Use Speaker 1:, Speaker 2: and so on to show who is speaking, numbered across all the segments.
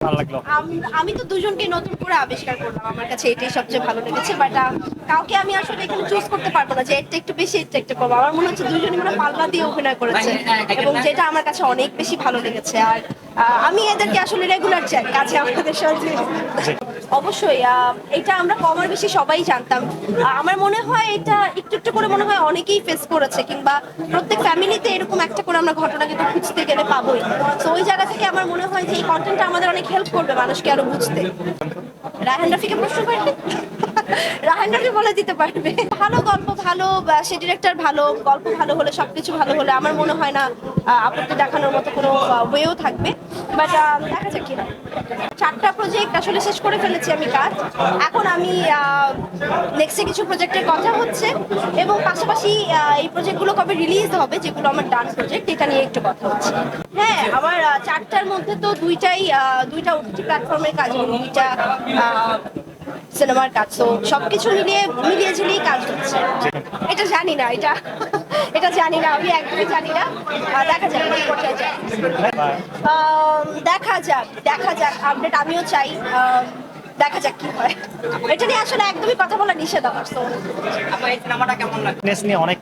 Speaker 1: ভালো লাগল।
Speaker 2: আমি তো দুজনকে নতুন করে আবিষ্কার করলাম আমার কাছে এটাই সবচেয়ে ভালো লেগেছে বাট কাউকে আমি আসলে এখানে চুজ করতে পারব না যে এটা একটু বেশি এটা একটু কম। আমার মনে হচ্ছে দুজনই মানে পাল্লা দিয়ে অভিনয় করেছে এবং যেটা আমার কাছে অনেক বেশি ভালো লেগেছে। আর আমি এদেরকে আসলে রেগুলার চাই কাছে আমাদের সাথে। অবশ্যই এটা আমরা কমার বেশি সবাই জানতাম। আমার মনে হয় এটা একটু একটু করে মনে হয় অনেকেই ফেস করেছে, কিংবা প্রত্যেক ফ্যামিলিতে এরকম একটা করে আমরা ঘটনা কিন্তু খুঁজতে গেলে পাবোই। তো ওই জায়গা থেকে আমার মনে হয় যে এই কন্টেন্টটা আমাদের অনেক হেল্প করবে মানুষকে আরও বুঝতে। রায়হান রাফিকে প্রশ্ন করবে রায়হান রাফি বলে দিতে পারবে। ভালো গল্প ভালো সে ডিরেক্টর ভালো, গল্প ভালো হলে সবকিছু ভালো হলে আমার মনে হয় না আপত্তি দেখানোর মতো কোনো ওয়েও থাকবে। বাট দেখা যাক কি হয়। চারটা প্রজেক্ট আসলে শেষ করে ফেলেছি আমি কাজ। এখন আমি নেক্সটে কিছু প্রজেক্টের কথা হচ্ছে। এবং পাশাপাশি এই প্রজেক্টগুলো কবে রিলিজ হবে, যেগুলো আমার ডান প্রজেক্ট এটা নিয়ে একটু কথা হচ্ছে। হ্যাঁ আমার চারটার মধ্যে তো দুইটাই দুইটা ওটিটি প্ল্যাটফর্মের কাজ দুইটা সিনেমার কাজ তো সবকিছু মিলিয়ে মিলিয়ে ঝিলিয়ে কাজ হচ্ছে। এটা জানি না এটা এটা জানি না আমি একদমই জানি না। আহ, দেখা যাক কি পর্যায়ে যায়। দেখা যাক দেখা যাক আপডেট আমিও চাই। দেখা যাক কি হয়। এটা নিয়ে আসলে একদমই কথা বলা নিষেধ আমার তো।
Speaker 3: এই সিনেমাটা কেমন
Speaker 1: নিয়ে অনেক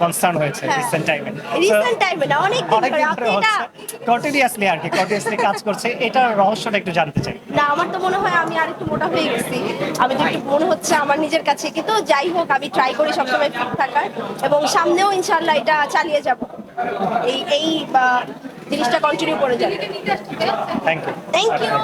Speaker 1: কনসার্ন হয়েছে
Speaker 2: হ্যাঁ।
Speaker 1: রিসেন্ট টাইমে
Speaker 2: রিসেন্ট টাইমে না অনেক দিন ধরে। আপনি এটা
Speaker 1: কন্টিনিউয়াসলি আর কি কন্টিনিউয়াসলি কাজ করছে। এটার রহস্যটা একটু জানতে চাই।
Speaker 2: না আমার তো মনে হয় আমি আর একটু মোটা হয়ে গেছি। আমি তো একটু মনে হচ্ছে আমার নিজের কাছে। কিন্তু যাই হোক আমি ট্রাই করি সবসময় ফিট থাকার। এবং সামনেও ইনশাল্লাহ এটা চালিয়ে যাব। এই এই বা জিনিসটা কন্টিনিউ করে যাবে।
Speaker 1: Thank you
Speaker 2: thank you